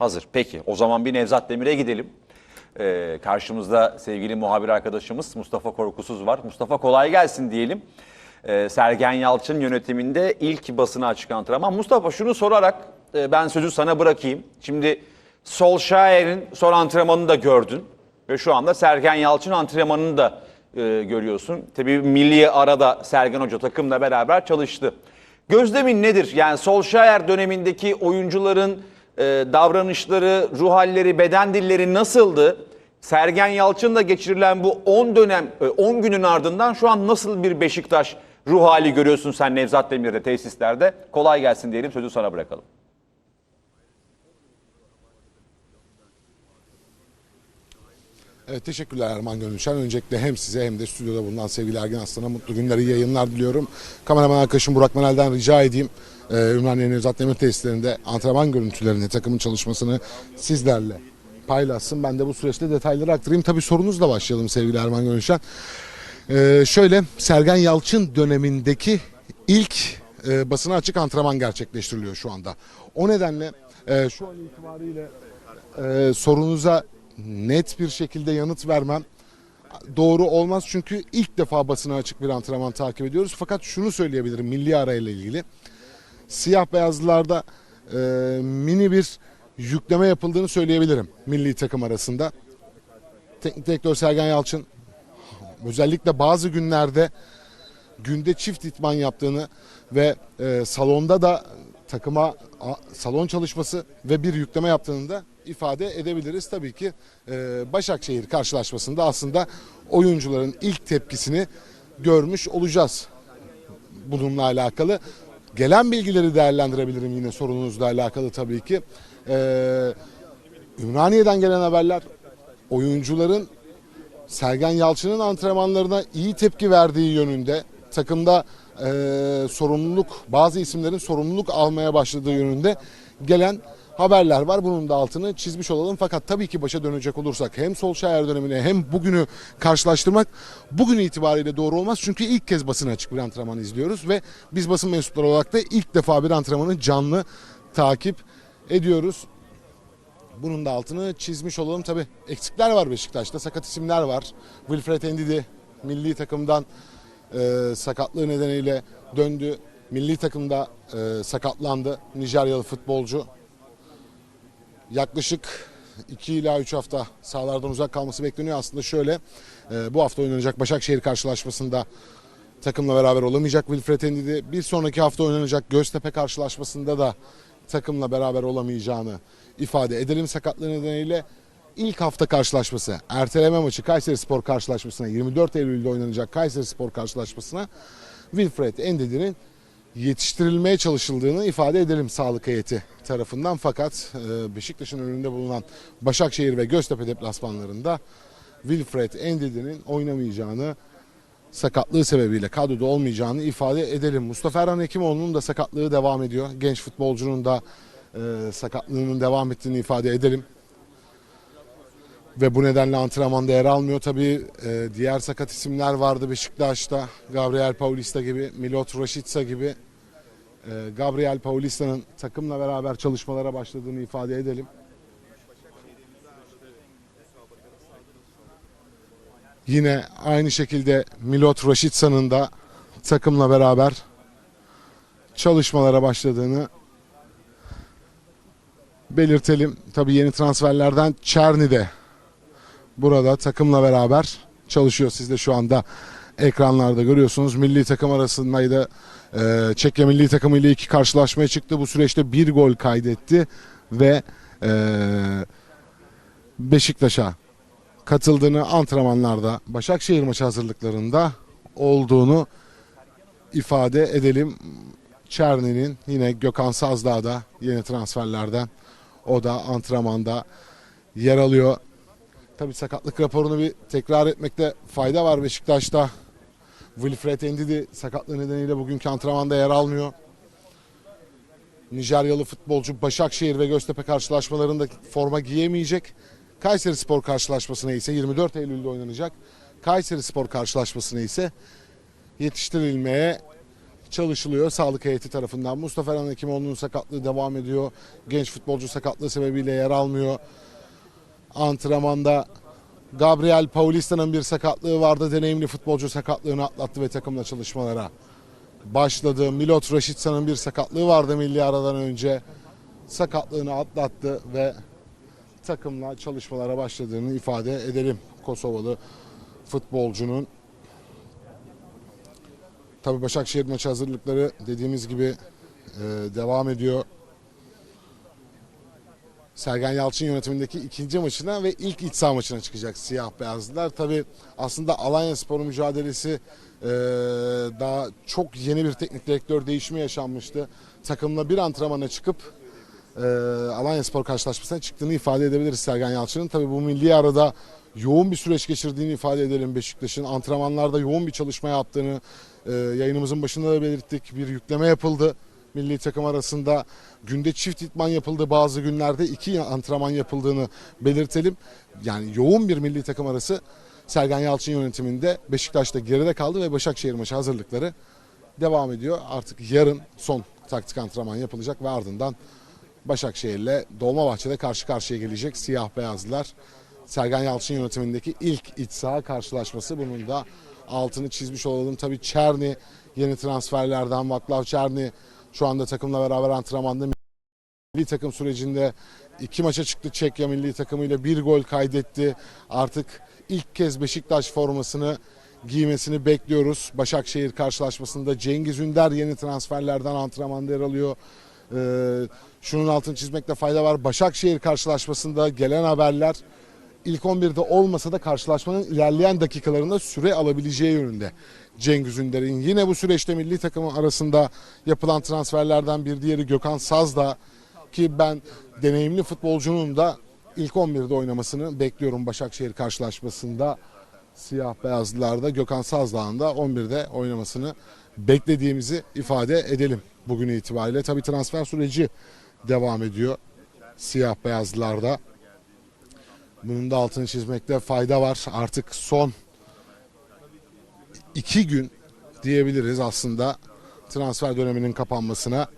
Hazır. Peki. O zaman bir Nevzat Demir'e gidelim. Ee, karşımızda sevgili muhabir arkadaşımız Mustafa Korkusuz var. Mustafa kolay gelsin diyelim. Ee, Sergen Yalçın yönetiminde ilk basına açık antrenman. Mustafa şunu sorarak e, ben sözü sana bırakayım. Şimdi Solskjaer'in son antrenmanını da gördün. Ve şu anda Sergen Yalçın antrenmanını da e, görüyorsun. Tabii milli arada Sergen Hoca takımla beraber çalıştı. Gözlemin nedir? Yani Solskjaer dönemindeki oyuncuların davranışları, ruh halleri, beden dilleri nasıldı? Sergen Yalçın'la geçirilen bu 10 dönem, e, 10 günün ardından şu an nasıl bir Beşiktaş ruh hali görüyorsun sen Nevzat Demir'de tesislerde? Kolay gelsin diyelim sözü sana bırakalım. Evet, teşekkürler Erman Gönülşen. Öncelikle hem size hem de stüdyoda bulunan sevgili Ergin Aslan'a mutlu günler, iyi yayınlar diliyorum. Kameraman arkadaşım Burak Menel'den rica edeyim. Ee, Ümraniye Nevzat Demir tesislerinde antrenman görüntülerini, takımın çalışmasını sizlerle paylaşsın. Ben de bu süreçte detayları aktarayım. Tabii sorunuzla başlayalım sevgili Erman Gönülşen. Ee, şöyle, Sergen Yalçın dönemindeki ilk e, basına açık antrenman gerçekleştiriliyor şu anda. O nedenle e, şu an itibariyle e, sorunuza net bir şekilde yanıt vermem doğru olmaz çünkü ilk defa basına açık bir antrenman takip ediyoruz. Fakat şunu söyleyebilirim milli arayla ilgili. Siyah beyazlılarda e, mini bir yükleme yapıldığını söyleyebilirim milli takım arasında. Teknik direktör Sergen Yalçın özellikle bazı günlerde günde çift itman yaptığını ve e, salonda da takıma a, salon çalışması ve bir yükleme yaptığını da ifade edebiliriz. Tabii ki e, Başakşehir karşılaşmasında aslında oyuncuların ilk tepkisini görmüş olacağız bununla alakalı. Gelen bilgileri değerlendirebilirim yine sorunuzla alakalı tabii ki. Ee, Ümraniye'den gelen haberler oyuncuların Sergen Yalçın'ın antrenmanlarına iyi tepki verdiği yönünde takımda e, sorumluluk bazı isimlerin sorumluluk almaya başladığı yönünde gelen haberler var. Bunun da altını çizmiş olalım. Fakat tabii ki başa dönecek olursak hem Solskjaer dönemine hem bugünü karşılaştırmak bugün itibariyle doğru olmaz. Çünkü ilk kez basına açık bir antrenman izliyoruz ve biz basın mensupları olarak da ilk defa bir antrenmanı canlı takip ediyoruz. Bunun da altını çizmiş olalım. Tabii eksikler var Beşiktaş'ta. Sakat isimler var. Wilfred Endidi milli takımdan e, sakatlığı nedeniyle döndü. Milli takımda e, sakatlandı. Nijeryalı futbolcu. Yaklaşık 2 ila 3 hafta sahalardan uzak kalması bekleniyor. Aslında şöyle e, bu hafta oynanacak Başakşehir karşılaşmasında takımla beraber olamayacak Wilfred Endidi. Bir sonraki hafta oynanacak Göztepe karşılaşmasında da takımla beraber olamayacağını ifade edelim sakatlığı nedeniyle. ilk hafta karşılaşması, erteleme maçı Kayseri Spor karşılaşmasına 24 Eylül'de oynanacak Kayseri Spor karşılaşmasına Wilfred Endidi'nin yetiştirilmeye çalışıldığını ifade edelim sağlık heyeti tarafından. Fakat e, Beşiktaş'ın önünde bulunan Başakşehir ve Göztepe deplasmanlarında Wilfred Endidi'nin oynamayacağını sakatlığı sebebiyle kadroda olmayacağını ifade edelim. Mustafa Erhan Hekimoğlu'nun da sakatlığı devam ediyor. Genç futbolcunun da e, sakatlığının devam ettiğini ifade edelim. Ve bu nedenle antrenmanda yer almıyor. Tabii e, diğer sakat isimler vardı Beşiktaş'ta. Gabriel Paulista gibi, Milot Rashica gibi. E, Gabriel Paulista'nın takımla beraber çalışmalara başladığını ifade edelim. Yine aynı şekilde Milot Rashidsa'nın da takımla beraber çalışmalara başladığını belirtelim. Tabii yeni transferlerden Çerni de burada takımla beraber çalışıyor. Siz de şu anda ekranlarda görüyorsunuz. Milli takım arasındaydı. Ee, Çekya milli takımı ile iki karşılaşmaya çıktı. Bu süreçte bir gol kaydetti ve ee, Beşiktaş'a katıldığını antrenmanlarda Başakşehir maçı hazırlıklarında olduğunu ifade edelim. Çerni'nin yine Gökhan Sazdağ da yeni transferlerden o da antrenmanda yer alıyor. Tabii sakatlık raporunu bir tekrar etmekte fayda var Beşiktaş'ta. Wilfred Endidi sakatlığı nedeniyle bugünkü antrenmanda yer almıyor. Nijeryalı futbolcu Başakşehir ve Göztepe karşılaşmalarında forma giyemeyecek. Kayseri Spor karşılaşmasına ise 24 Eylül'de oynanacak. Kayseri Spor karşılaşmasına ise yetiştirilmeye çalışılıyor sağlık heyeti tarafından. Mustafa Erhan Hekimoğlu'nun sakatlığı devam ediyor. Genç futbolcu sakatlığı sebebiyle yer almıyor. Antrenmanda Gabriel Paulista'nın bir sakatlığı vardı. Deneyimli futbolcu sakatlığını atlattı ve takımla çalışmalara başladı. Milot Raşitsa'nın bir sakatlığı vardı milli aradan önce. Sakatlığını atlattı ve takımla çalışmalara başladığını ifade edelim. Kosovalı futbolcunun. Tabii Başakşehir maçı hazırlıkları dediğimiz gibi e, devam ediyor. Sergen Yalçın yönetimindeki ikinci maçına ve ilk iç saha maçına çıkacak siyah beyazlılar. Tabii aslında Alanya Spor mücadelesi daha çok yeni bir teknik direktör değişimi yaşanmıştı. Takımla bir antrenmana çıkıp Alanya Spor karşılaşmasına çıktığını ifade edebiliriz Sergen Yalçın'ın. Tabii bu milli arada yoğun bir süreç geçirdiğini ifade edelim Beşiktaş'ın. Antrenmanlarda yoğun bir çalışma yaptığını yayınımızın başında da belirttik. Bir yükleme yapıldı milli takım arasında. Günde çift itman yapıldı bazı günlerde iki antrenman yapıldığını belirtelim. Yani yoğun bir milli takım arası Sergen Yalçın yönetiminde Beşiktaş'ta geride kaldı ve Başakşehir maçı hazırlıkları devam ediyor. Artık yarın son taktik antrenman yapılacak ve ardından Başakşehir'le Dolmabahçe'de karşı karşıya gelecek siyah beyazlılar. Sergen Yalçın yönetimindeki ilk iç saha karşılaşması bunun da altını çizmiş olalım. Tabii Çerni yeni transferlerden Vaklav Çerni şu anda takımla beraber antrenmanda milli takım sürecinde iki maça çıktı Çekya milli takımıyla bir gol kaydetti. Artık ilk kez Beşiktaş formasını giymesini bekliyoruz. Başakşehir karşılaşmasında Cengiz Ünder yeni transferlerden antrenmanda yer alıyor. Ee, şunun altını çizmekte fayda var. Başakşehir karşılaşmasında gelen haberler ilk 11'de olmasa da karşılaşmanın ilerleyen dakikalarında süre alabileceği yönünde. Cengiz Ünder'in yine bu süreçte milli takımı arasında yapılan transferlerden bir diğeri Gökhan Sazda ki ben deneyimli futbolcunun da ilk 11'de oynamasını bekliyorum Başakşehir karşılaşmasında. Siyah beyazlılarda Gökhan Sazdağ'ın da 11'de oynamasını beklediğimizi ifade edelim bugün itibariyle. Tabii transfer süreci devam ediyor siyah beyazlılarda. Bunun da altını çizmekte fayda var. Artık son iki gün diyebiliriz aslında transfer döneminin kapanmasına.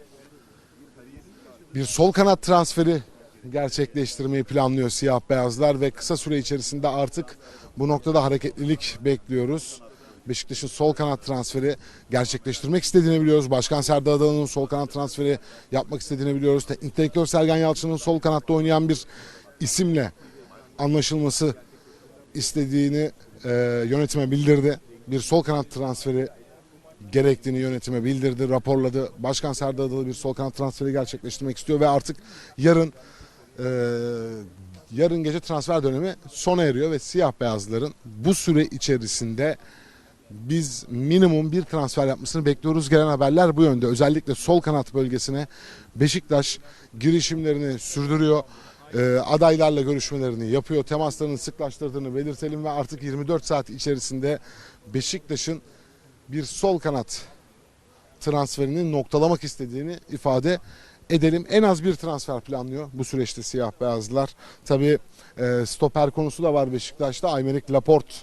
Bir sol kanat transferi gerçekleştirmeyi planlıyor siyah beyazlar ve kısa süre içerisinde artık bu noktada hareketlilik bekliyoruz. Beşiktaş'ın sol kanat transferi gerçekleştirmek istediğini biliyoruz. Başkan Serdar Adalı'nın sol kanat transferi yapmak istediğini biliyoruz. Teknik direktör Sergen Yalçın'ın sol kanatta oynayan bir isimle anlaşılması istediğini e, yönetime bildirdi. Bir sol kanat transferi gerektiğini yönetime bildirdi, raporladı. Başkan Serdar Adalı bir sol kanat transferi gerçekleştirmek istiyor ve artık yarın e, yarın gece transfer dönemi sona eriyor ve siyah beyazların bu süre içerisinde biz minimum bir transfer yapmasını bekliyoruz. Gelen haberler bu yönde. Özellikle sol kanat bölgesine Beşiktaş girişimlerini sürdürüyor. Ee, adaylarla görüşmelerini yapıyor. Temaslarını sıklaştırdığını belirtelim ve artık 24 saat içerisinde Beşiktaş'ın bir sol kanat transferini noktalamak istediğini ifade edelim. En az bir transfer planlıyor bu süreçte siyah beyazlılar. Tabii e, stoper konusu da var Beşiktaş'ta. Aymeric Laporte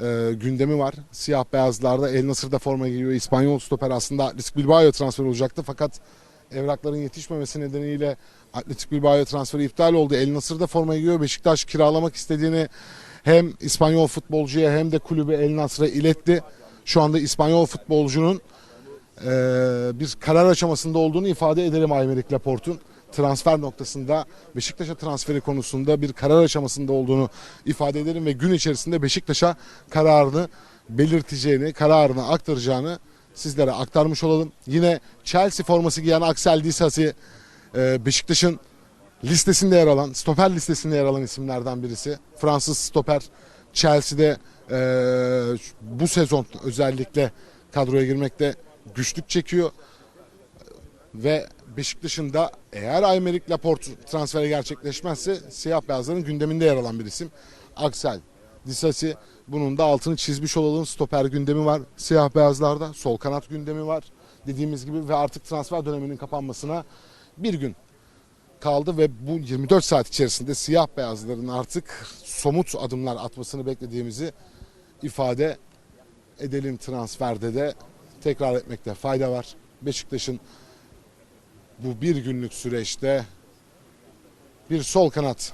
e, gündemi var. Siyah beyazlarda El Nasır'da forma giyiyor. İspanyol stoper aslında Atletik Bilbao'ya transfer olacaktı fakat evrakların yetişmemesi nedeniyle Atletik Bilbao'ya transferi iptal oldu. El Nasır'da forma giyiyor. Beşiktaş kiralamak istediğini hem İspanyol futbolcuya hem de kulübü El Nasır'a iletti. Şu anda İspanyol futbolcunun e, bir karar aşamasında olduğunu ifade edelim Aymeric Laporte'un transfer noktasında Beşiktaş'a transferi konusunda bir karar aşamasında olduğunu ifade edelim ve gün içerisinde Beşiktaş'a kararını belirteceğini, kararını aktaracağını sizlere aktarmış olalım. Yine Chelsea forması giyen Axel Disasi Beşiktaş'ın listesinde yer alan, stoper listesinde yer alan isimlerden birisi. Fransız stoper Chelsea'de e, bu sezon özellikle kadroya girmekte güçlük çekiyor ve Beşiktaş'ın da eğer Aymeric Laporte transferi gerçekleşmezse siyah beyazların gündeminde yer alan bir isim. Axel Disasi bunun da altını çizmiş olalım. Stoper gündemi var siyah beyazlarda. Sol kanat gündemi var. Dediğimiz gibi ve artık transfer döneminin kapanmasına bir gün kaldı ve bu 24 saat içerisinde siyah beyazların artık somut adımlar atmasını beklediğimizi ifade edelim transferde de tekrar etmekte fayda var. Beşiktaş'ın bu bir günlük süreçte bir sol kanat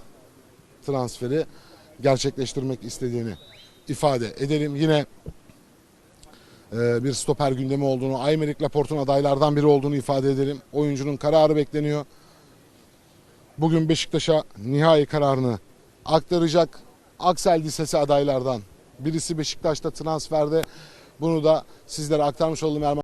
transferi gerçekleştirmek istediğini ifade edelim. Yine bir stoper gündemi olduğunu, Aymeric Laporte'un adaylardan biri olduğunu ifade edelim. Oyuncunun kararı bekleniyor. Bugün Beşiktaş'a nihai kararını aktaracak. Aksel Disesi adaylardan birisi Beşiktaş'ta transferde. Bunu da sizlere aktarmış oldum Erman.